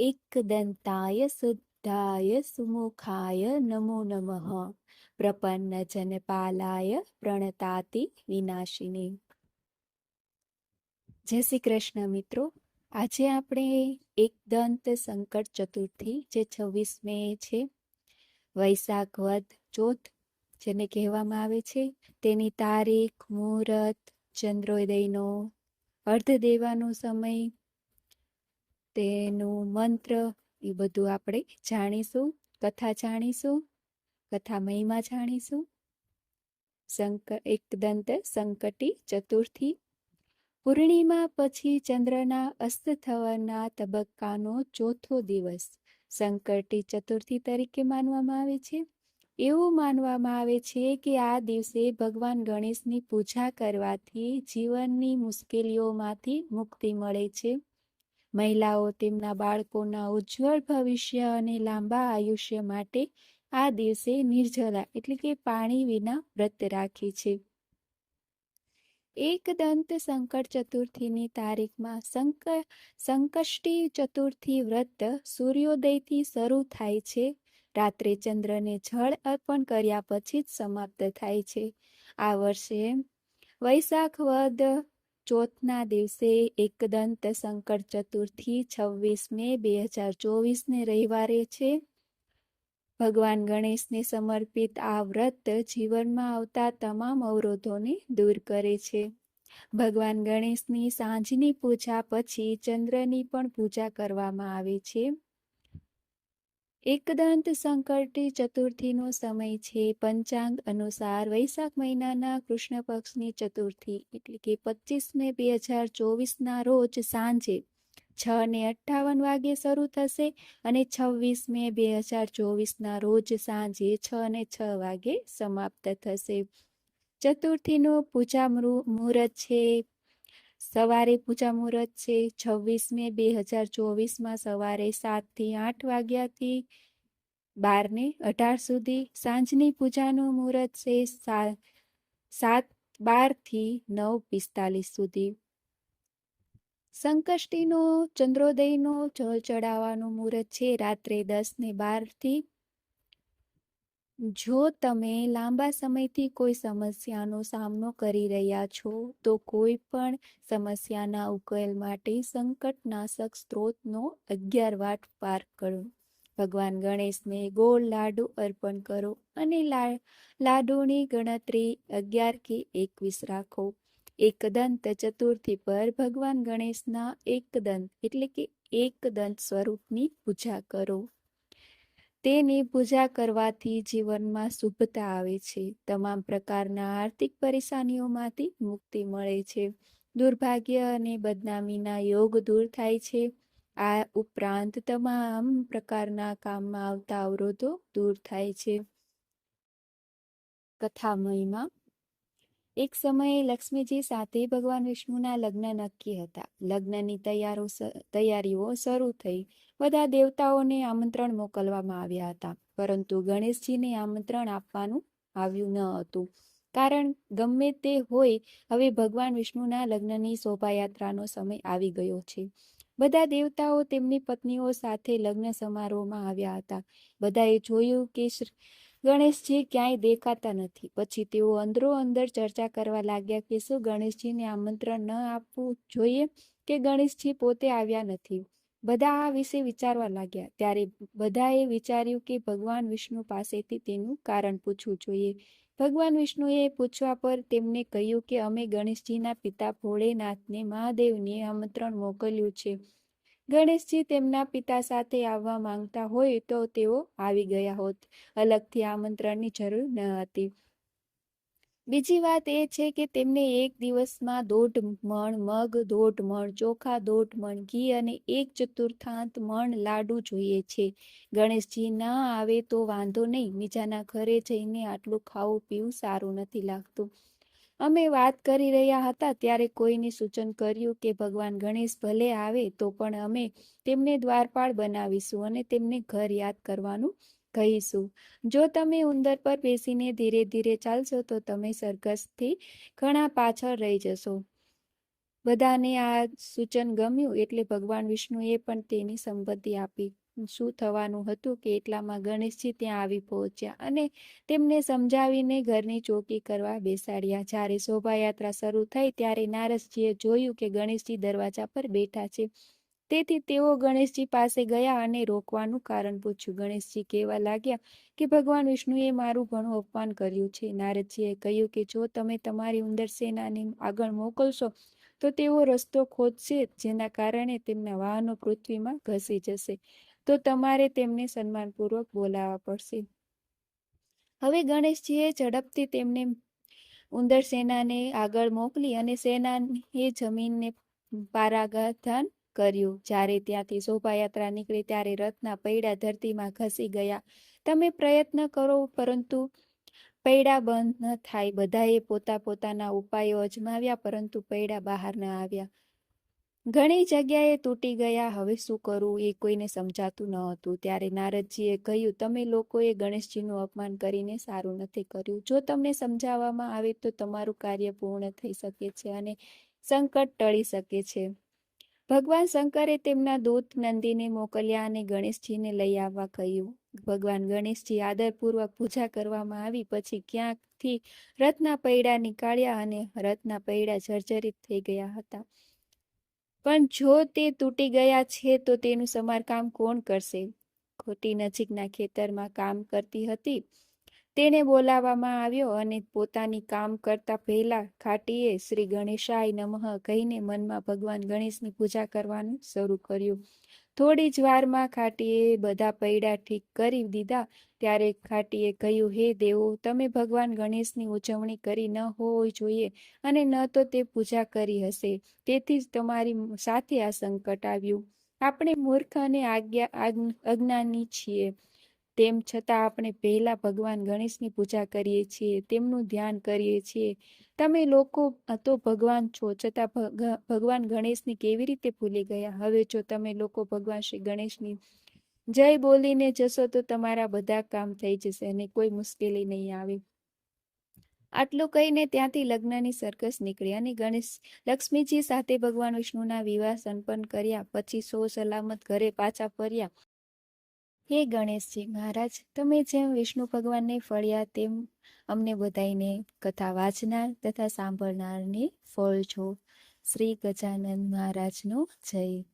એકદંતાય શુદ્ધાય સુમુખાય નમો નમઃ પ્રપન્ન જનપાલાય પ્રણતાતિ વિનાશિની જય શ્રી કૃષ્ણ મિત્રો આજે આપણે એકદંત સંકટ ચતુર્થી, જે છવ્વીસ મે છે, વૈશાખ વદ ચોથ, જેને કહેવામાં આવે છે. તેની તારીખ મુહૂર્ત ચંદ્રોદયનો અર્ધ દેવાનો સમય તેનું મંત્ર એ બધું આપણે જાણીશું, કથા જાણીશું કથા મહિમા જાણીશું. સંક, એકદંત સંકટી ચતુર્થી. પૂર્ણિમા પછી ચંદ્રના અસ્ત થવાના તબક્કાનો ચોથો દિવસ. સંકટી ચતુર્થી તરીકે માનવામાં આવે છે. એવું માનવામાં આવે છે કે આ દિવસે ભગવાન ગણેશની પૂજા કરવાથી જીવનની મુશ્કેલીઓમાંથી મુક્તિ મળે છે. મહિલાઓ તેમના બાળકોના ઉજ્જવળ ભવિષ્ય અને લાંબા આયુષ્ય માટે આ દિવસે નિર્જલા એટલે કે પાણી વિના વ્રત રાખે છે. એકદંત સંકટ ચતુર્થીની તારીખમાં સંક, સંકષ્ટી ચતુર્થી વ્રત સૂર્યોદયથી શરૂ થાય છે. રાત્રે ચંદ્રને જળ અર્પણ કર્યા પછી જ સમાપ્ત થાય છે. આ વર્ષે વૈશાખ વદ ચોથના દિવસે એકદંત સંકટ ચતુર્થી છવ્વીસ મે બે હજાર ચોવીસને રવિવારે છે. ભગવાન ગણેશને સમર્પિત આ વ્રત જીવનમાં આવતા તમામ અવરોધોને દૂર કરે છે. ભગવાન ગણેશની સાંજની પૂજા પછી ચંદ્રની પણ પૂજા કરવામાં આવે છે. એકદંત સંકટી ચતુર્થીનો સમય છે. પંચાંગ અનુસાર વૈશાખ મહિનાના કૃષ્ણ પક્ષની ચતુર્થી એટલે કે પચીસ મે બે હજાર ચોવીસના રોજ સાંજે છ ને અઠ્ઠાવન વાગે શરૂ થશે અને છવ્વીસ મે બે હજાર ચોવીસના રોજ સાંજે છ ને છ વાગે સમાપ્ત થશે. ચતુર્થીનો પૂજા મુહૂર્ત છે. સવારે પૂજા મુહૂર્ત છે છવ્વીસ મે બે હજાર ચોવીસમાં સવારે સાતથી આઠ વાગ્યાથી બારને અઢાર સુધી સાંજની પૂજાનું મુહૂર્ત છે સાત બારથી નવ પિસ્તાલીસ સુધી. સંકષ્ટીનો ચંદ્રોદયનો જળ ચડાવવાનું મુહૂર્ત છે, રાત્રે દસ ને બારથી જો તમે લાંબા સમયથી કોઈ સમસ્યાનો સામનો કરી રહ્યા છો, તો કોઈ પણ સમસ્યાના ઉકેલ માટે સંકટનાશક સ્ત્રોતનો અગિયાર વાટ પાર કરો. ભગવાન ગણેશને ગોળ લાડુ અર્પણ કરો અને લાડુની ગણતરી અગિયાર કે એકવીસ રાખો. એકદંત ચતુર્થી પર ભગવાન ગણેશના એકદંત એટલે કે એકદંત સ્વરૂપની પૂજા કરો. તેની પૂજા કરવાથી જીવનમાં શુભતા આવે છે. તમામ પ્રકારના આર્થિક પરેશાનીઓમાંથી મુક્તિ મળે છે. દુર્ભાગ્ય અને બદનામીના યોગ દૂર થાય છે. આ ઉપરાંત તમામ પ્રકારના કામમાં આવતા અવરોધો દૂર થાય છે. કથા મહિમા એક સમયે લક્ષ્મીજી સાથે ભગવાન વિષ્ણુના લગ્ન નક્કી હતા. લગ્નની તૈયારો તૈયારીઓ શરૂ થઈ. બધા દેવતાઓને આમંત્રણ મોકલવામાં આવ્યા હતા. પરંતુ ગણેશજીને આમંત્રણ આપવાનું આવ્યું ન હતું. કારણ ગમે તે હોય, હવે ભગવાન વિષ્ણુના લગ્નની શોભાયાત્રાનો સમય આવી ગયો છે. બધા દેવતાઓ તેમની પત્નીઓ સાથે લગ્ન સમારોહમાં આવ્યા હતા. બધાએ જોયું કે ગણેશજી ક્યાંય દેખાતા નથી. પછી તેઓ અંદરો અંદર ચર્ચા કરવા લાગ્યા કે શું ગણેશજીને આમંત્રણ ન આપવું જોઈએ કે ગણેશજી પોતે આવ્યા નથી? બધા આ વિશે વિચારવા લાગ્યા. ત્યારે બધાએ વિચાર્યું કે ભગવાન વિષ્ણુ પાસેથી તેનું કારણ પૂછવું જોઈએ. ભગવાન વિષ્ણુએ પૂછવા પર તેમને કહ્યું કે અમે ગણેશજીના પિતા ભોળેનાથને મહાદેવને આમંત્રણ મોકલ્યું છે. ગણેશજી તેમના પિતા સાથે આવવા માંગતા હોય તો તેઓ આવી ગયા હોત. અલગથી આમંત્રણની જરૂર ન હતી. બીજી વાત એ છે કે તેમને એક દિવસમાં દોઢ મણ મગ દોઢ મણ ચોખા દોઢ મણ ઘી અને એક ચતુર્થાંત મણ લાડુ જોઈએ છે. ગણેશજી ના આવે તો વાંધો નહીં. બીજાના ઘરે જઈને આટલું ખાવું પીવું સારું નથી લાગતું. અમે વાત કરી રહ્યા હતા ત્યારે કોઈને સૂચન કર્યું કે ભગવાન ગણેશ ભલે આવે તો પણ અમે તેમને દ્વારપાળ બનાવીશું અને તેમને ઘર યાદ કરવાનું કહીશું. જો તમે ઉંદર પર બેસીને ધીરે ધીરે ચાલશો તો તમે સરઘસથી ઘણા પાછળ રહી જશો. બધાને આ સૂચન ગમ્યું એટલે ભગવાન વિષ્ણુએ પણ તેની સંપત્તિ આપી. શું થવાનું હતું કે એટલામાં ગણેશજી ત્યાં આવી પહોંચ્યા અને તેમને સમજાવીને ઘરની ચોકી કરવા બેસાડ્યા. જ્યારે શોભાયાત્રા શરૂ થઈ ત્યારે નારદજીએ જોયું કે ગણેશજી દરવાજા પર બેઠા છે. તેથી તેઓ ગણેશજી પાસે ગયા અને રોકવાનું કારણ પૂછ્યું. ગણેશજી કહેવા લાગ્યા કે, ભગવાન વિષ્ણુએ મારું ઘણું અપમાન કર્યું છે. નારદજીએ કહ્યું કે, જો તમે તમારી ઉંદર સેનાને આગળ મોકલશો, તો તેઓ રસ્તો ખોદશે, જેના કારણે તેમના વાહનો પૃથ્વીમાં ઘસી જશે. તો તમારે તેમને સન્માનપૂર્વક બોલાવવા પડશે. હવે ગણેશજીએ ઝડપથી તેમને ઉંદર સેનાને આગળ મોકલી અને સેનાએ જમીનને પારાગાધાન કર્યું. જ્યારે ત્યાંથી શોભાયાત્રા નીકળી ત્યારે રથના પૈડા ધરતીમાં ઘસી ગયા. તમે પ્રયત્ન કરો, પરંતુ પૈડા બંધ ન થાય. બધાએ પોતા પોતાના ઉપાયો અજમાવ્યા, પરંતુ પૈડા બહાર ન આવ્યા. ઘણી જગ્યાએ તૂટી ગયા. હવે શું કરવું એ કોઈને સમજાતું ન હતું. ત્યારે નારદજીએ કહ્યું, તમે લોકોએ ગણેશજીનું અપમાન કરીને સારું નથી કર્યું. જો તમને સમજાવવામાં આવે તો તમારું કાર્ય પૂર્ણ થઈ શકે છે અને સંકટ ટળી શકે છે. ભગવાન શંકરે તેમના દૂત નંદીને મોકલ્યા અને ગણેશજીને લઈ આવવા કહ્યું. ભગવાન ગણેશજી આદરપૂર્વક પૂજા કરવામાં આવી. પછી ક્યાંકથી રથના પૈડા નીકાળ્યા અને રથના પૈડા જર્જરિત થઈ ગયા હતા. પણ જો તે તૂટી ગયા છે, તો તેનું સમારકામ કોણ કરશે? ખોટી નજીકના ખેતરમાં કામ કરતી હતી. તેને બોલાવવામાં આવ્યો અને પોતાની કામ કરતા પહેલા ખાટીએ શ્રી ગણેશાય નમઃ કહીને મનમાં ભગવાન ગણેશની પૂજા કરવાનું શરૂ કર્યું. થોડી જ વારમાં ખાટીએ બધા પૈડા ઠીક કરી દીધા. ત્યારે ખાટીએ કહ્યું, હે દેવો, તમે ભગવાન ગણેશની ઉજવણી કરી ન હોવી જોઈએ અને ન તો તે પૂજા કરી હશે. તેથી જ તમારી સાથે આ સંકટ આવ્યું. આપણે મૂર્ખ અને આજ્ઞા અજ્ઞાની છીએ. તેમ છતાં આપણે પહેલા ભગવાન ગણેશની પૂજા કરીએ છીએ, તેમનું ધ્યાન કરીએ છીએ. તમે લોકો તો ભગવાન છો, છતાં ભગવાન ગણેશની કેવી રીતે ભૂલી ગયા? હવે જો તમે લોકો ભગવાન શ્રી ગણેશની જય બોલીને જશો, તો તમારા બધા કામ થઈ જશે અને કોઈ મુશ્કેલી નહીં આવે. આટલું કહીને ત્યાંથી લગ્નની સરઘસ નીકળી અને ગણેશ લક્ષ્મીજી સાથે ભગવાન વિષ્ણુના વિવાહ સંપન્ન કર્યા. પછી સો સલામત ઘરે પાછા ફર્યા. હે ગણેશજી મહારાજ, તમે જેમ વિષ્ણુ ભગવાનને ફળ્યા, તેમ અમને બધાઈને કથા વાંચનાર તથા સાંભળનારને ફળ છો. શ્રી ગજાનંદ મહારાજનો જય.